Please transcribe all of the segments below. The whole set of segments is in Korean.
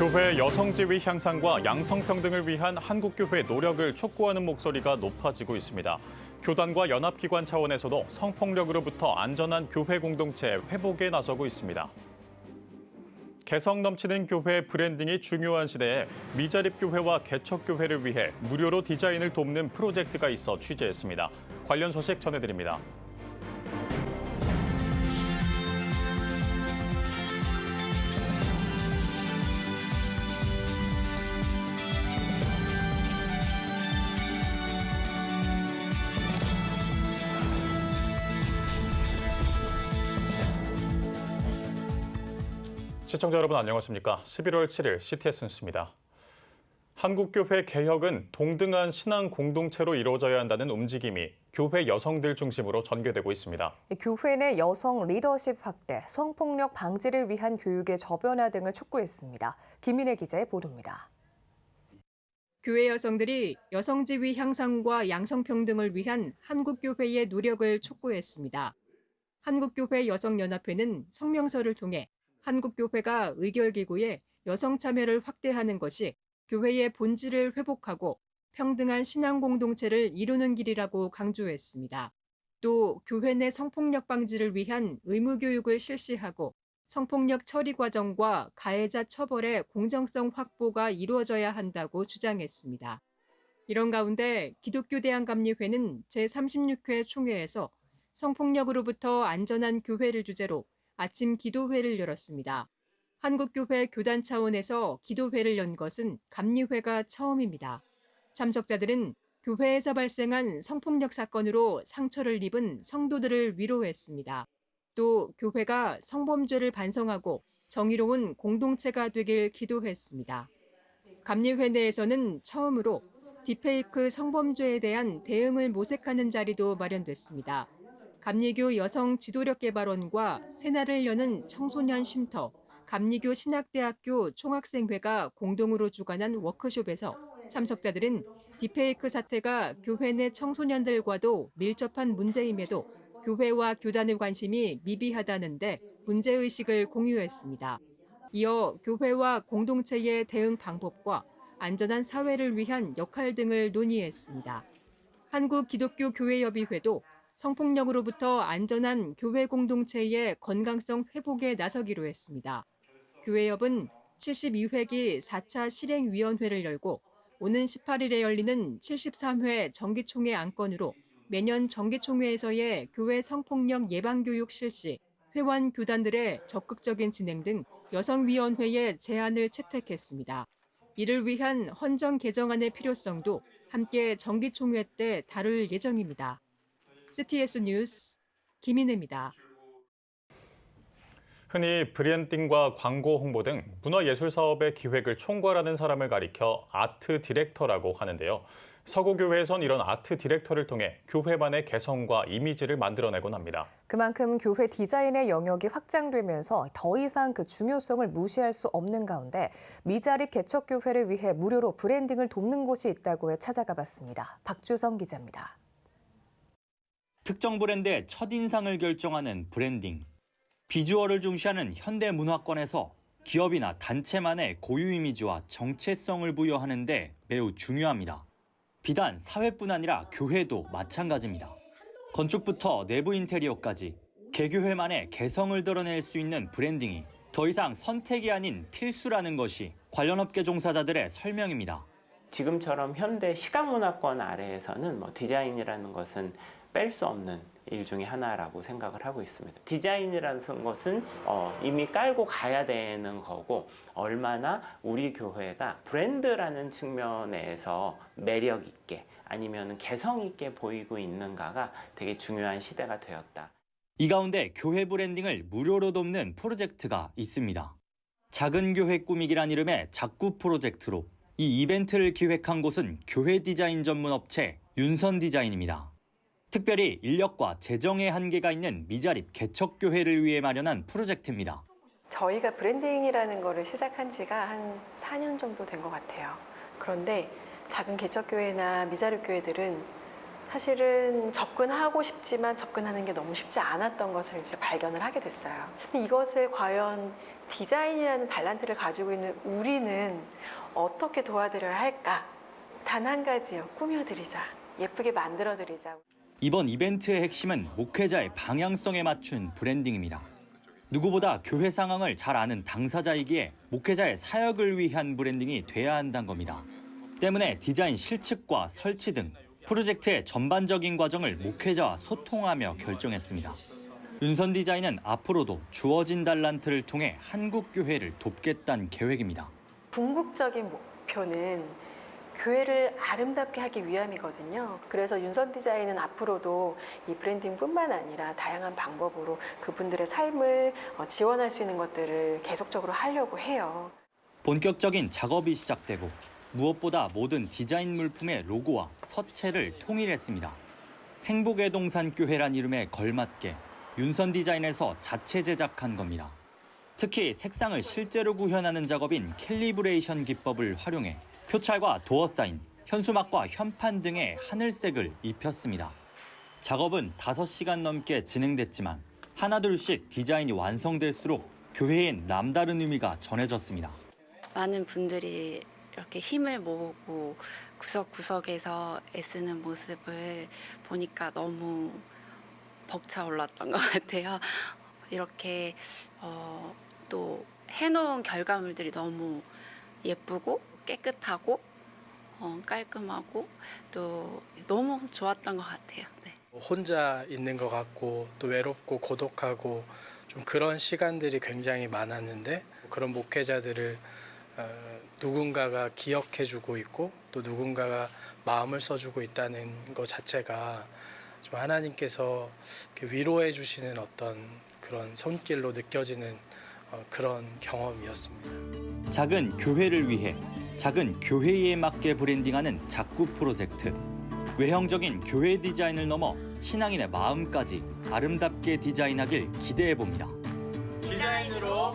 교회 여성 지위 향상과 양성평등을 위한 한국교회 노력을 촉구하는 목소리가 높아지고 있습니다. 교단과 연합기관 차원에서도 성폭력으로부터 안전한 교회 공동체 회복에 나서고 있습니다. 개성 넘치는 교회 브랜딩이 중요한 시대에 미자립 교회와 개척 교회를 위해 무료로 디자인을 돕는 프로젝트가 있어 취재했습니다. 관련 소식 전해드립니다. 시청자 여러분 안녕하십니까? 11월 7일 CTS 뉴스입니다. 한국교회 개혁은 동등한 신앙 공동체로 이루어져야 한다는 움직임이 교회 여성들 중심으로 전개되고 있습니다. 교회 내 여성 리더십 확대, 성폭력 방지를 위한 교육의 저변화 등을 촉구했습니다. 김인혜 기자의 보도입니다. 교회 여성들이 여성 지위 향상과 양성평등을 위한 한국교회의 노력을 촉구했습니다. 한국교회 여성연합회는 성명서를 통해 한국교회가 의결기구에 여성 참여를 확대하는 것이 교회의 본질을 회복하고 평등한 신앙 공동체를 이루는 길이라고 강조했습니다. 또 교회 내 성폭력 방지를 위한 의무 교육을 실시하고 성폭력 처리 과정과 가해자 처벌의 공정성 확보가 이루어져야 한다고 주장했습니다. 이런 가운데 기독교 대한감리회는 제36회 총회에서 성폭력으로부터 안전한 교회를 주제로 아침 기도회를 열었습니다. 한국교회 교단 차원에서 기도회를 연 것은 감리회가 처음입니다. 참석자들은 교회에서 발생한 성폭력 사건으로 상처를 입은 성도들을 위로했습니다. 또 교회가 성범죄를 반성하고 정의로운 공동체가 되길 기도했습니다. 감리회 내에서는 처음으로 딥페이크 성범죄에 대한 대응을 모색하는 자리도 마련됐습니다. 감리교 여성 지도력 개발원과 새날을 여는 청소년 쉼터, 감리교 신학대학교 총학생회가 공동으로 주관한 워크숍에서 참석자들은 딥페이크 사태가 교회 내 청소년들과도 밀접한 문제임에도 교회와 교단의 관심이 미비하다는데 문제의식을 공유했습니다. 이어 교회와 공동체의 대응 방법과 안전한 사회를 위한 역할 등을 논의했습니다. 한국기독교교회협의회도 성폭력으로부터 안전한 교회 공동체의 건강성 회복에 나서기로 했습니다. 교회협은 72회기 4차 실행위원회를 열고 오는 18일에 열리는 73회 정기총회 안건으로 매년 정기총회에서의 교회 성폭력 예방교육 실시, 회원 교단들의 적극적인 진행 등 여성위원회의 제안을 채택했습니다. 이를 위한 헌정 개정안의 필요성도 함께 정기총회 때 다룰 예정입니다. CTS 뉴스 김인혜입니다. 흔히 브랜딩과 광고 홍보 등 문화예술 사업의 기획을 총괄하는 사람을 가리켜 아트 디렉터라고 하는데요. 서구교회에선 이런 아트 디렉터를 통해 교회만의 개성과 이미지를 만들어내곤 합니다. 그만큼 교회 디자인의 영역이 확장되면서 더 이상 그 중요성을 무시할 수 없는 가운데 미자립 개척교회를 위해 무료로 브랜딩을 돕는 곳이 있다고 해 찾아가 봤습니다. 박주성 기자입니다. 특정 브랜드의 첫인상을 결정하는 브랜딩. 비주얼을 중시하는 현대 문화권에서 기업이나 단체만의 고유 이미지와 정체성을 부여하는데 매우 중요합니다. 비단 사회뿐 아니라 교회도 마찬가지입니다. 건축부터 내부 인테리어까지 개교회만의 개성을 드러낼 수 있는 브랜딩이 더 이상 선택이 아닌 필수라는 것이 관련 업계 종사자들의 설명입니다. 지금처럼 현대 시각 문화권 아래에서는 뭐 디자인이라는 것은 뺄 수 없는 일 중에 하나라고 생각을 하고 있습니다. 디자인이라는 것은 어, 이미 깔고 가야 되는 거고 얼마나 우리 교회가 브랜드라는 측면에서 매력 있게 아니면 개성 있게 보이고 있는가가 되게 중요한 시대가 되었다. 이 가운데 교회 브랜딩을 무료로 돕는 프로젝트가 있습니다. 작은 교회 꾸미기란 이름의 작구 프로젝트로 이 이벤트를 기획한 곳은 교회 디자인 전문 업체 윤선 디자인입니다. 특별히 인력과 재정의 한계가 있는 미자립 개척교회를 위해 마련한 프로젝트입니다. 저희가 브랜딩이라는 거를 시작한 지가 한 4년 정도 된 것 같아요. 그런데 작은 개척교회나 미자립 교회들은 사실은 접근하고 싶지만 접근하는 게 너무 쉽지 않았던 것을 이제 발견을 하게 됐어요. 이것을 과연 디자인이라는 달란트를 가지고 있는 우리는 어떻게 도와드려야 할까? 단 한 가지요. 꾸며드리자. 예쁘게 만들어드리자. 이번 이벤트의 핵심은 목회자의 방향성에 맞춘 브랜딩입니다. 누구보다 교회 상황을 잘 아는 당사자이기에 목회자의 사역을 위한 브랜딩이 돼야 한다는 겁니다. 때문에 디자인 실측과 설치 등 프로젝트의 전반적인 과정을 목회자와 소통하며 결정했습니다. 윤선 디자인은 앞으로도 주어진 달란트를 통해 한국 교회를 돕겠다는 계획입니다. 궁극적인 목표는 교회를 아름답게 하기 위함이거든요. 그래서 윤선 디자인은 앞으로도 이 브랜딩뿐만 아니라 다양한 방법으로 그분들의 삶을 어, 지원할 수 있는 것들을 계속적으로 하려고 해요. 본격적인 작업이 시작되고 무엇보다 모든 디자인 물품의 로고와 서체를 통일했습니다. 행복의 동산 교회란 이름에 걸맞게 윤선 디자인에서 자체 제작한 겁니다. 특히 색상을 실제로 구현하는 작업인 캘리브레이션 기법을 활용해 표찰과 도어 사인, 현수막과 현판 등의 하늘색을 입혔습니다. 작업은 5시간 넘게 진행됐지만 하나둘씩 디자인이 완성될수록 교회엔 남다른 의미가 전해졌습니다. 많은 분들이 이렇게 힘을 모으고 구석구석에서 애쓰는 모습을 보니까 너무 벅차올랐던 것 같아요. 이렇게 어, 또 해놓은 결과물들이 너무 예쁘고 깨끗하고 어, 깔끔하고 또 너무 좋았던 것 같아요. 네. 혼자 있는 것 같고 또 외롭고 고독하고 좀 그런 시간들이 굉장히 많았는데 그런 목회자들을 어, 누군가가 기억해주고 있고 또 누군가가 마음을 써주고 있다는 것 자체가 좀 하나님께서 위로해 주시는 어떤 그런 손길로 느껴지는 어, 그런 경험이었습니다. 작은 교회를 위해 작은 교회에 맞게 브랜딩하는 작구 프로젝트. 외형적인 교회 디자인을 넘어 신앙인의 마음까지 아름답게 디자인하길 기대해 봅니다. 디자인으로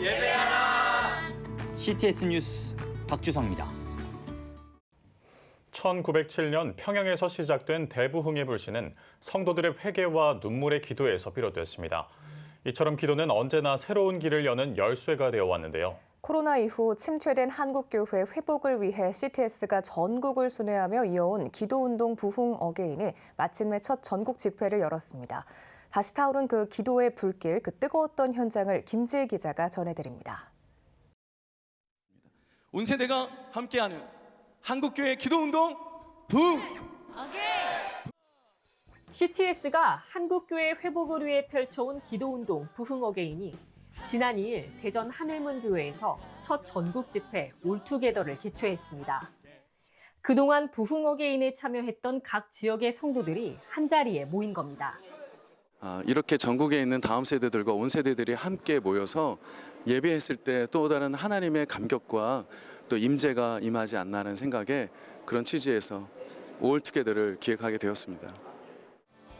예배하라. CTS 뉴스 박주성입니다. 1907년 평양에서 시작된 대부흥의 불씨는 성도들의 회개와 눈물의 기도에서 비롯됐습니다. 이처럼 기도는 언제나 새로운 길을 여는 열쇠가 되어 왔는데요. 코로나 이후 침체된 한국교회 회복을 위해 CTS가 전국을 순회하며 이어온 기도운동 부흥 어게인이 마침내 첫 전국 집회를 열었습니다. 다시 타오른 그 기도의 불길, 그 뜨거웠던 현장을 김지혜 기자가 전해드립니다. 온 세대가 함께하는 한국교회 기도운동 붐! CTS가 한국교회 회복을 위해 펼쳐온 기도운동 부흥 어게인이 지난 2일 대전 하늘문교회에서 첫 전국 집회 올투게더를 개최했습니다. 그동안 부흥 어게인에 참여했던 각 지역의 성도들이 한자리에 모인 겁니다. 아, 이렇게 전국에 있는 다음 세대들과 온 세대들이 함께 모여서 예배했을 때 또 다른 하나님의 감격과 또 임재가 임하지 않나는 생각에 그런 취지에서 올투게더를 기획하게 되었습니다.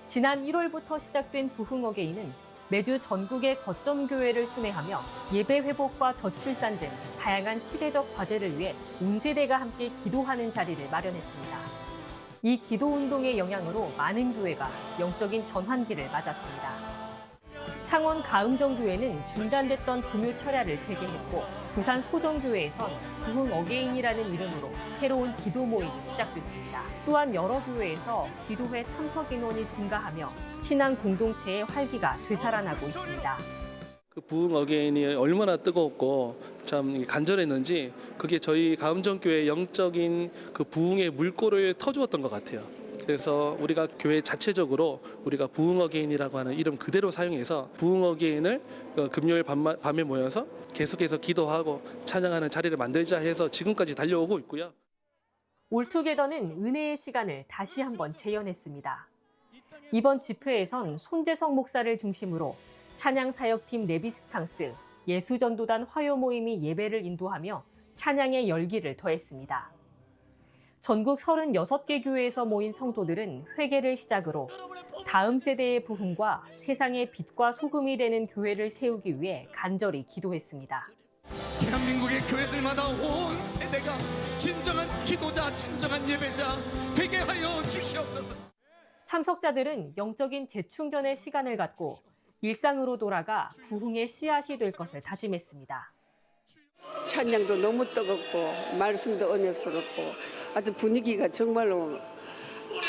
지난 1월부터 시작된 부흥 어게인은 매주 전국의 거점 교회를 순회하며 예배 회복과 저출산 등 다양한 시대적 과제를 위해 온 세대가 함께 기도하는 자리를 마련했습니다. 이 기도 운동의 영향으로 많은 교회가 영적인 전환기를 맞았습니다. 창원 가음정교회는 중단됐던 금요 철야를 재개했고 부산 소정교회에선 부흥 어게인이라는 이름으로 새로운 기도 모임이 시작됐습니다. 또한 여러 교회에서 기도회 참석 인원이 증가하며 신앙 공동체의 활기가 되살아나고 있습니다. 그 부흥 어게인이 얼마나 뜨거웠고 참 간절했는지 그게 저희 가음정교회 영적인 그 부흥의 물꼬를 터주었던 것 같아요. 그래서 우리가 교회 자체적으로 우리가 부흥 어게인이라고 하는 이름 그대로 사용해서 부흥 어게인을 어, 금요일 밤마- 밤에 모여서 계속해서 기도하고 찬양하는 자리를 만들자 해서 지금까지 달려오고 있고요. 올투게더는 은혜의 시간을 다시 한번 재현했습니다. 이번 집회에선 손재성 목사를 중심으로 찬양 사역팀 레비스탕스, 예수전도단 화요 모임이 예배를 인도하며 찬양의 열기를 더했습니다. 전국 36개 교회에서 모인 성도들은 회개를 시작으로 다음 세대의 부흥과 세상의 빛과 소금이 되는 교회를 세우기 위해 간절히 기도했습니다. 대한민국의 교회들마다 온 세대가 진정한 기도자, 진정한 예배자 되게 하여 주시옵소서. 참석자들은 영적인 재충전의 시간을 갖고 일상으로 돌아가 부흥의 씨앗이 될 것을 다짐했습니다. 찬양도 너무 뜨겁고 말씀도 은혜스럽고 아주 분위기가 정말로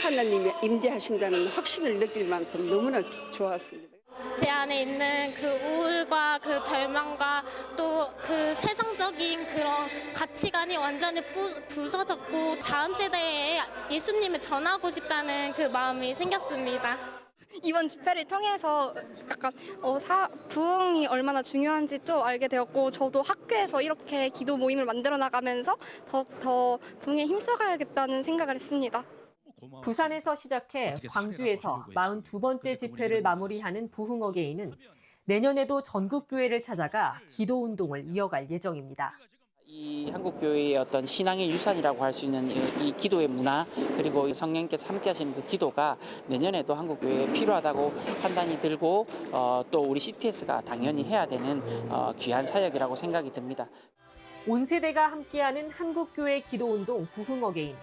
하나님이 임재하신다는 확신을 느낄 만큼 너무나 좋았습니다. 제 안에 있는 그 우울과 그 절망과 또 그 세상적인 그런 가치관이 완전히 부, 부서졌고 다음 세대에 예수님을 전하고 싶다는 그 마음이 생겼습니다. 이번 집회를 통해서 약간 어, 사, 부흥이 얼마나 중요한지 좀 알게 되었고 저도 학교에서 이렇게 기도 모임을 만들어 나가면서 더, 더 부흥에 힘써가야겠다는 생각을 했습니다. 부산에서 시작해 광주에서 42번째 집회를 마무리하는 부흥어게인은 내년에도 전국 교회를 찾아가 기도 운동을 이어갈 예정입니다. 이 한국 교회의 어떤 신앙의 유산이라고 할 수 있는 이, 이 기도의 문화 그리고 성령께서 함께 하시는 그 기도가 내년에도 한국 교회에 필요하다고 판단이 들고 어, 또 우리 CTS가 당연히 해야 되는 어, 귀한 사역이라고 생각이 듭니다. 온 세대가 함께하는 한국 교회 기도 운동 부흥 어게인.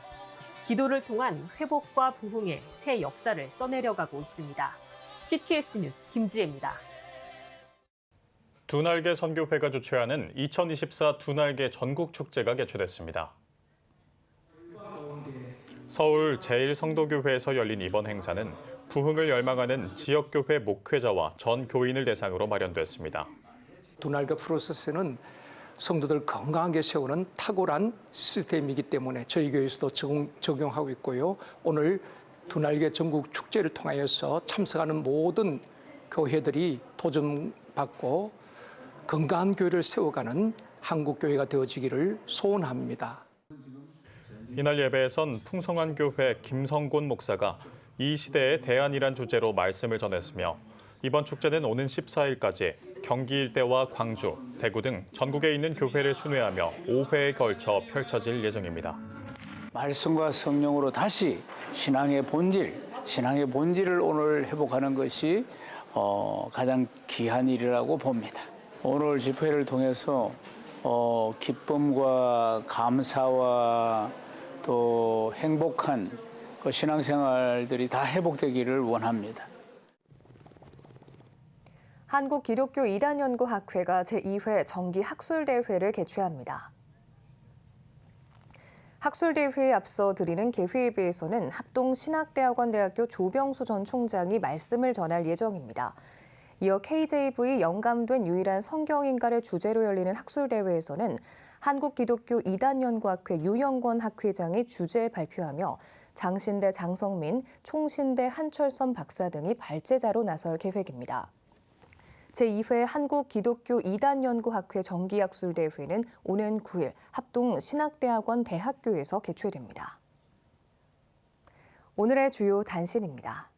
기도를 통한 회복과 부흥의 새 역사를 써내려가고 있습니다. CTS 뉴스 김지혜입니다. 두날개 선교회가 주최하는 2024 두날개 전국 축제가 개최됐습니다. 서울 제1성도교회에서 열린 이번 행사는 부흥을 열망하는 지역교회 목회자와 전 교인을 대상으로 마련됐습니다. 두날개 프로세스는 성도들 건강하게 세우는 탁월한 시스템이기 때문에 저희 교회에서도 적용, 적용하고 있고요. 오늘 두날개 전국 축제를 통하여서 참석하는 모든 교회들이 도전받고 건강한 교회를 세워가는 한국 교회가 되어지기를 소원합니다. 이날 예배에선 풍성한 교회 김성곤 목사가 이 시대의 대안이란 주제로 말씀을 전했으며 이번 축제는 오는 14일까지 경기 일대와 광주, 대구 등 전국에 있는 교회를 순회하며 5회에 걸쳐 펼쳐질 예정입니다. 말씀과 성령으로 다시 신앙의 본질, 신앙의 본질을 오늘 회복하는 것이 어, 가장 귀한 일이라고 봅니다. 오늘 집회를 통해서 어, 기쁨과 감사와 또 행복한 그 신앙생활들이 다 회복되기를 원합니다. 한국기독교 이단연구학회가 제2회 정기 학술대회를 개최합니다. 학술대회에 앞서 드리는 개회입에서는 합동신학대학원 대학교 조병수 전 총장이 말씀을 전할 예정입니다. 이어 KJV 영감된 유일한 성경인가를 주제로 열리는 학술대회에서는 한국기독교 이단연구학회 유영권 학회장이 주제 발표하며 장신대 장성민, 총신대 한철선 박사 등이 발제자로 나설 계획입니다. 제2회 한국기독교 이단연구학회 정기학술대회는 오는 9일 합동신학대학원 대학교에서 개최됩니다. 오늘의 주요 단신입니다.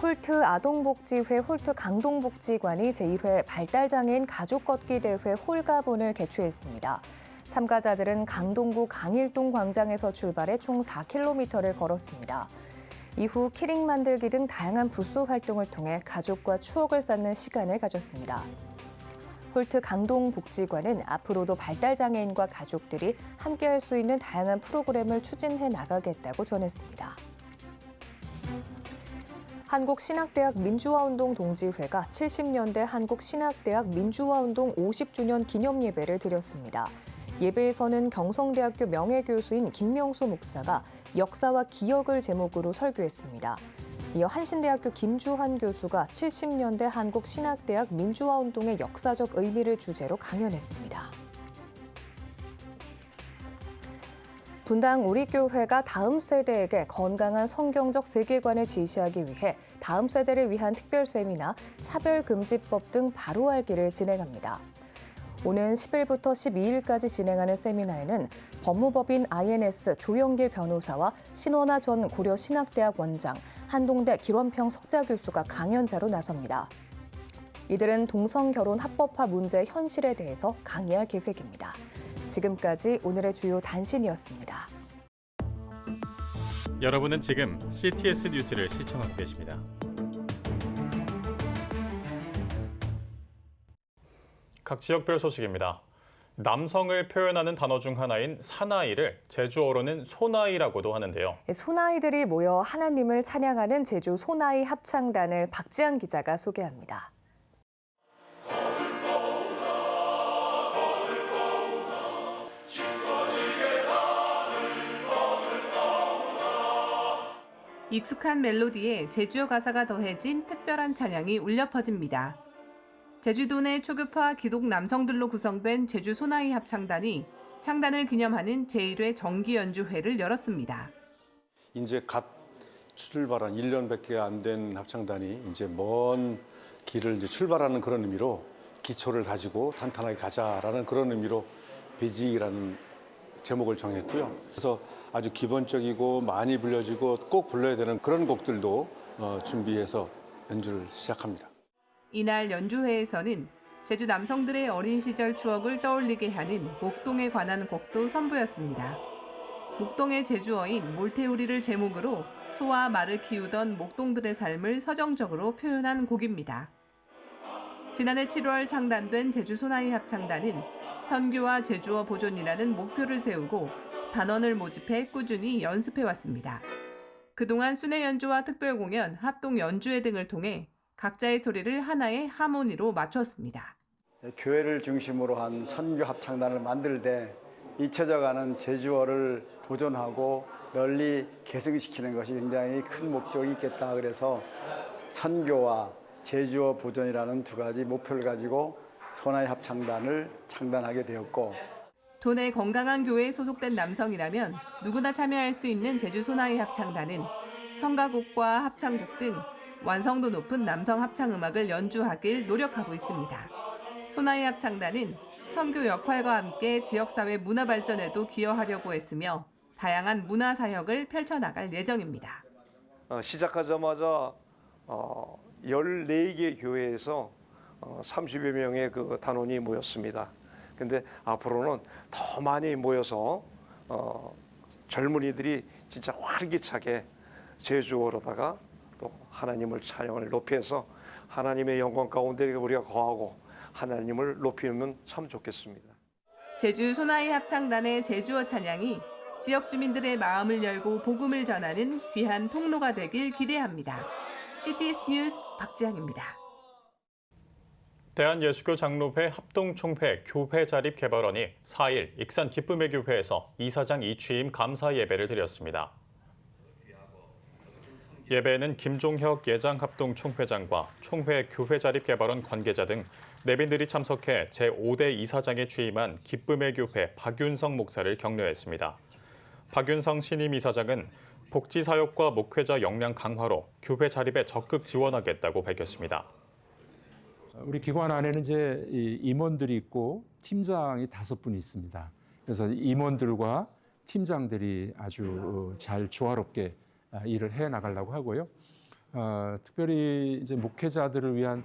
홀트 아동복지회 홀트 강동복지관이 제1회 발달장애인 가족 걷기 대회 홀가분을 개최했습니다. 참가자들은 강동구 강일동 광장에서 출발해 총 4km를 걸었습니다. 이후 키링 만들기 등 다양한 부수 활동을 통해 가족과 추억을 쌓는 시간을 가졌습니다. 홀트 강동복지관은 앞으로도 발달장애인과 가족들이 함께할 수 있는 다양한 프로그램을 추진해 나가겠다고 전했습니다. 한국신학대학 민주화운동 동지회가 70년대 한국신학대학 민주화운동 50주년 기념 예배를 드렸습니다. 예배에서는 경성대학교 명예교수인 김명수 목사가 역사와 기억을 제목으로 설교했습니다. 이어 한신대학교 김주환 교수가 70년대 한국신학대학 민주화운동의 역사적 의미를 주제로 강연했습니다. 분당 우리 교회가 다음 세대에게 건강한 성경적 세계관을 제시하기 위해 다음 세대를 위한 특별 세미나 차별금지법 등 바로 알기를 진행합니다. 오는 10일부터 12일까지 진행하는 세미나에는 법무법인 INS 조영길 변호사와 신원아 전 고려신학대학 원장, 한동대 길원평 석자 교수가 강연자로 나섭니다. 이들은 동성 결혼 합법화 문제 현실에 대해서 강의할 계획입니다. 지금까지 오늘의 주요 단신이었습니다. 여러분은 지금 CTS 뉴스를 시청하고 계십니다. 각 지역별 소식입니다. 남성을 표현하는 단어 중 하나인 사나이를 제주어로는 소나이라고도 하는데요. 소나이들이 모여 하나님을 찬양하는 제주 소나이 합창단을 박지한 기자가 소개합니다. 익숙한 멜로디에 제주어 가사가 더해진 특별한 찬양이 울려 퍼집니다. 제주도 내 초급화 기독 남성들로 구성된 제주 소나이 합창단이 창단을 기념하는 제1회 정기 연주회를 열었습니다. 이제 갓 출발한 1년밖에 안 된 합창단이 이제 먼 길을 이제 출발하는 그런 의미로 기초를 다지고 탄탄하게 가자라는 그런 의미로 베지라는 제목을 정했고요. 그래서 아주 기본적이고 많이 불려지고 꼭 불러야 되는 그런 곡들도 어, 준비해서 연주를 시작합니다. 이날 연주회에서는 제주 남성들의 어린 시절 추억을 떠올리게 하는 목동에 관한 곡도 선보였습니다. 목동의 제주어인 몰태우리를 제목으로 소와 말을 키우던 목동들의 삶을 서정적으로 표현한 곡입니다. 지난해 7월 창단된 제주 소나이 합창단은 선교와 제주어 보존이라는 목표를 세우고 단원을 모집해 꾸준히 연습해 왔습니다. 그동안 순회 연주와 특별 공연, 합동 연주회 등을 통해 각자의 소리를 하나의 하모니로 맞췄습니다. 교회를 중심으로 한 선교 합창단을 만들 때 잊혀져가는 제주어를 보존하고 널리 계승시키는 것이 굉장히 큰 목적이 있겠다. 그래서 선교와 제주어 보존이라는 두 가지 목표를 가지고 소나이 합창단을 창단하게 되었고 도내 건강한 교회에 소속된 남성이라면 누구나 참여할 수 있는 제주 소나이 합창단은 성가곡과 합창곡 등 완성도 높은 남성 합창 음악을 연주하길 노력하고 있습니다. 소나이 합창단은 선교 역할과 함께 지역사회 문화 발전에도 기여하려고 했으며 다양한 문화 사역을 펼쳐나갈 예정입니다. 어, 시작하자마자 어, 14개 교회에서 어, 30여 명의 그 단원이 모였습니다. 근데 앞으로는 더 많이 모여서 어, 젊은이들이 진짜 활기차게 제주어로다가 또 하나님을 찬양을 높여서 하나님의 영광 가운데 우리가 거하고 하나님을 높이면 참 좋겠습니다. 제주 소나이 합창단의 제주어 찬양이 지역 주민들의 마음을 열고 복음을 전하는 귀한 통로가 되길 기대합니다. CTS 뉴스 박지향입니다. 대한예수교 장로회 합동총회 교회 자립 개발원이 4일 익산 기쁨의 교회에서 이사장 이취임 감사 예배를 드렸습니다. 예배에는 김종혁 예장 합동총회장과 총회 교회 자립 개발원 관계자 등 내빈들이 참석해 제5대 이사장에 취임한 기쁨의 교회 박윤성 목사를 격려했습니다. 박윤성 신임 이사장은 복지 사역과 목회자 역량 강화로 교회 자립에 적극 지원하겠다고 밝혔습니다. 우리 기관 안에는 이제 임원들이 있고 팀장이 다섯 분 있습니다. 그래서 임원들과 팀장들이 아주 잘 조화롭게 일을 해 나가려고 하고요. 어, 특별히 이제 목회자들을 위한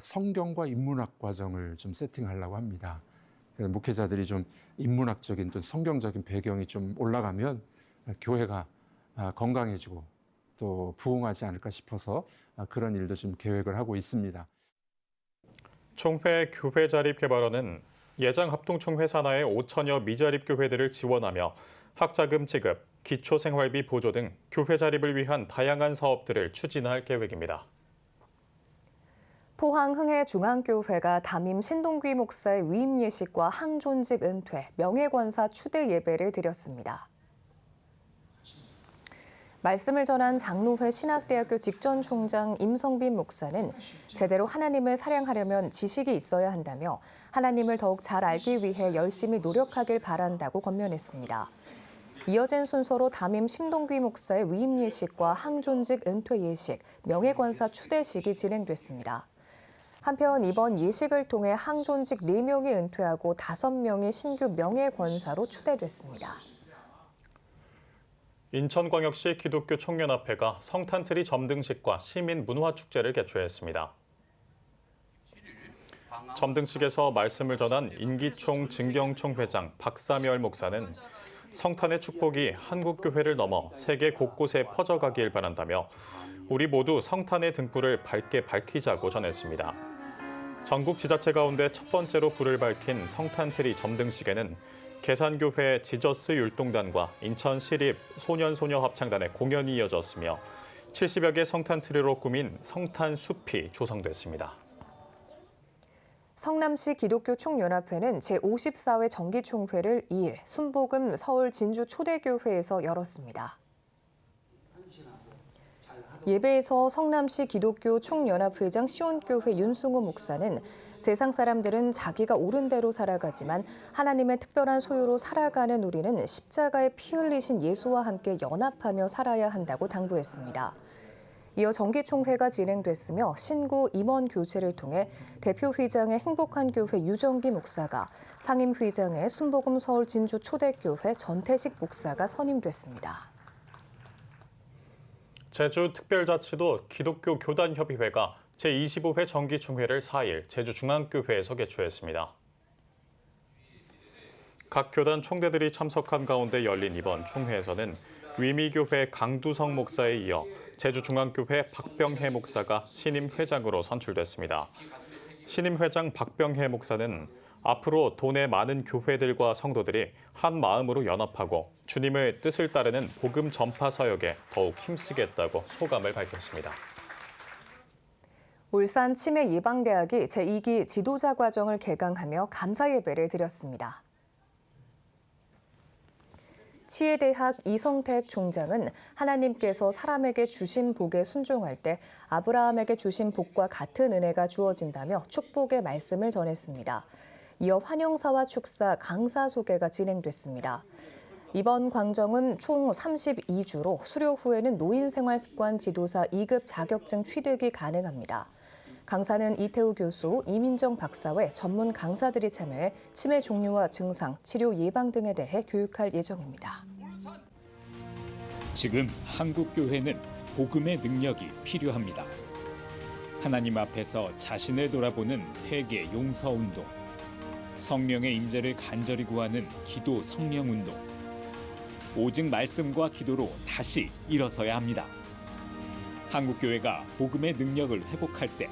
성경과 인문학 과정을 좀 세팅하려고 합니다. 목회자들이 좀 인문학적인 또 성경적인 배경이 좀 올라가면 교회가 건강해지고 또 부흥하지 않을까 싶어서 그런 일도 좀 계획을 하고 있습니다. 총회 교회 자립 개발원은 예장 합동총회 산하의 5천여 미자립 교회들을 지원하며 학자금 지급, 기초생활비 보조 등 교회 자립을 위한 다양한 사업들을 추진할 계획입니다. 포항 흥해 중앙교회가 담임 신동귀 목사의 위임 예식과 항존직 은퇴, 명예권사 추대 예배를 드렸습니다. 말씀을 전한 장로회 신학대학교 직전 총장 임성빈 목사는 제대로 하나님을 사랑하려면 지식이 있어야 한다며 하나님을 더욱 잘 알기 위해 열심히 노력하길 바란다고 권면했습니다. 이어진 순서로 담임 심동귀 목사의 위임 예식과 항존직 은퇴 예식, 명예권사 추대식이 진행됐습니다. 한편 이번 예식을 통해 항존직 4명이 은퇴하고 5명이 신규 명예권사로 추대됐습니다. 인천광역시 기독교 청년합회가 성탄트리 점등식과 시민 문화축제를 개최했습니다. 점등식에서 말씀을 전한 인기총 증경총 회장 박사멸 목사는 성탄의 축복이 한국교회를 넘어 세계 곳곳에 퍼져가길 바란다며 우리 모두 성탄의 등불을 밝게 밝히자고 전했습니다. 전국 지자체 가운데 첫 번째로 불을 밝힌 성탄트리 점등식에는 계산교회 지저스 율동단과 인천시립 소년소녀합창단의 공연이 이어졌으며 70여 개 성탄 트리로 꾸민 성탄 숲이 조성됐습니다. 성남시 기독교 총연합회는 제54회 정기총회를 2일 순복음 서울 진주 초대교회에서 열었습니다. 예배에서 성남시 기독교 총연합회장 시온교회 윤승호 목사는 세상 사람들은 자기가 옳은 대로 살아가지만 하나님의 특별한 소유로 살아가는 우리는 십자가에 피 흘리신 예수와 함께 연합하며 살아야 한다고 당부했습니다. 이어 정기총회가 진행됐으며 신구 임원 교체를 통해 대표회장의 행복한 교회 유정기 목사가 상임회장의 순복음 서울 진주 초대교회 전태식 목사가 선임됐습니다. 제주 특별자치도 기독교 교단협의회가 제25회 정기총회를 4일 제주중앙교회에서 개최했습니다. 각 교단 총대들이 참석한 가운데 열린 이번 총회에서는 위미교회 강두성 목사에 이어 제주중앙교회 박병혜 목사가 신임 회장으로 선출됐습니다. 신임 회장 박병혜 목사는 앞으로 돈의 많은 교회들과 성도들이 한 마음으로 연합하고 주님의 뜻을 따르는 복음 전파 사역에 더욱 힘쓰겠다고 소감을 밝혔습니다. 울산 치매 예방대학이 제2기 지도자 과정을 개강하며 감사 예배를 드렸습니다. 치해대학 이성택 총장은 하나님께서 사람에게 주신 복에 순종할 때 아브라함에게 주신 복과 같은 은혜가 주어진다며 축복의 말씀을 전했습니다. 이어 환영사와 축사, 강사 소개가 진행됐습니다. 이번 광정은 총 32주로 수료 후에는 노인생활습관 지도사 2급 자격증 취득이 가능합니다. 강사는 이태우 교수, 이민정 박사 외 전문 강사들이 참여해 치매 종류와 증상, 치료 예방 등에 대해 교육할 예정입니다. 지금 한국 교회는 복음의 능력이 필요합니다. 하나님 앞에서 자신을 돌아보는 회개 용서 운동, 성령의 임재를 간절히 구하는 기도 성령 운동. 오직 말씀과 기도로 다시 일어서야 합니다. 한국 교회가 복음의 능력을 회복할 때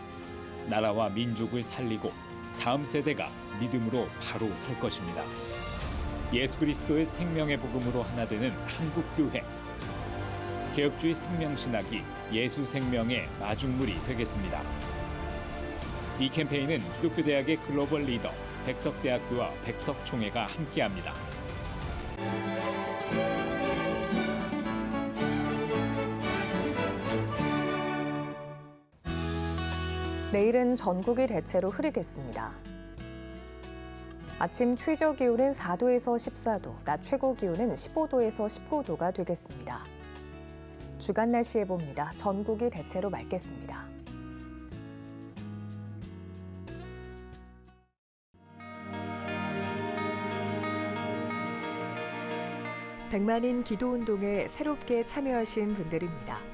나라와 민족을 살리고 다음 세대가 믿음으로 바로 설 것입니다. 예수 그리스도의 생명의 복음으로 하나 되는 한국 교회. 개혁주의 생명신학이 예수 생명의 마중물이 되겠습니다. 이 캠페인은 기독교 대학의 글로벌 리더 백석대학교와 백석총회가 함께합니다. 내일은 전국이 대체로 흐리겠습니다. 아침 최저 기온은 4도에서 14도, 낮 최고 기온은 15도에서 19도가 되겠습니다. 주간 날씨 예보입니다. 전국이 대체로 맑겠습니다. 백만인 기도 운동에 새롭게 참여하신 분들입니다.